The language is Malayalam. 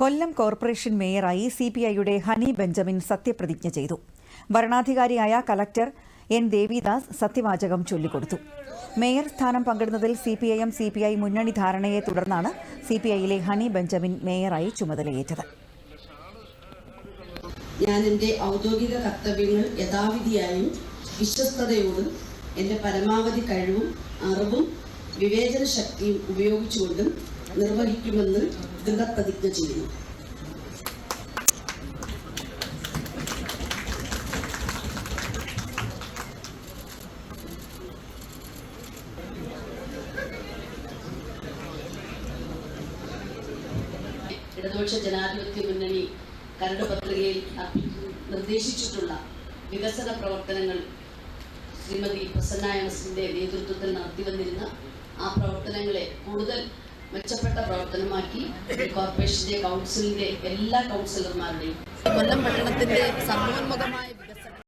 കൊല്ലം കോർപ്പറേഷൻ മേയറായി സി പി ഐയുടെ ഹണി ബെഞ്ചമിൻ സത്യപ്രതിജ്ഞ ചെയ്തു. വരണാധികാരിയായ കലക്ടർ എൻ ദേവിദാസ് സത്യവാചകം ചൊല്ലിക്കൊടുത്തു. മേയർ സ്ഥാനം പങ്കിടുന്നതിൽ C P I M C P I മുന്നണി ധാരണയെ തുടർന്നാണ് സി പി ഐയിലെ ഹണി ബെഞ്ചമിൻ മേയറായി ചുമതലയേറ്റത്. ഞാൻ എന്റെ ഔദ്യോഗിക കർത്തവ്യങ്ങൾ യഥാവിധിയായും വിശ്വസ്തയോടും എന്റെ പരമാവധി കഴിവും അറിവും വിവേചന ശക്തിയും ഉപയോഗിച്ചുകൊണ്ടും നിർവഹിക്കുമെന്ന് ദൃഢപ്രതിജ്ഞ ചെയ്യുന്നു. ഇടതുപക്ഷ ജനാധിപത്യ മുന്നണി കരട് പത്രികയിൽ നിർദ്ദേശിച്ചിട്ടുള്ള വികസന പ്രവർത്തനങ്ങൾ ശ്രീമതി പ്രസന്ന എമസിന്റെ നേതൃത്വത്തിൽ നടത്തിവന്നിരുന്ന ആ പ്രവർത്തനങ്ങളെ കൂടുതൽ മെച്ചപ്പെട്ട പ്രവർത്തനമാക്കി കോർപ്പറേഷന്റെ കൗൺസിലിന്റെ എല്ലാ കൗൺസിലർമാരുടെയും കൊല്ലം പട്ടണത്തിന്റെ സർവോന്മുഖമായ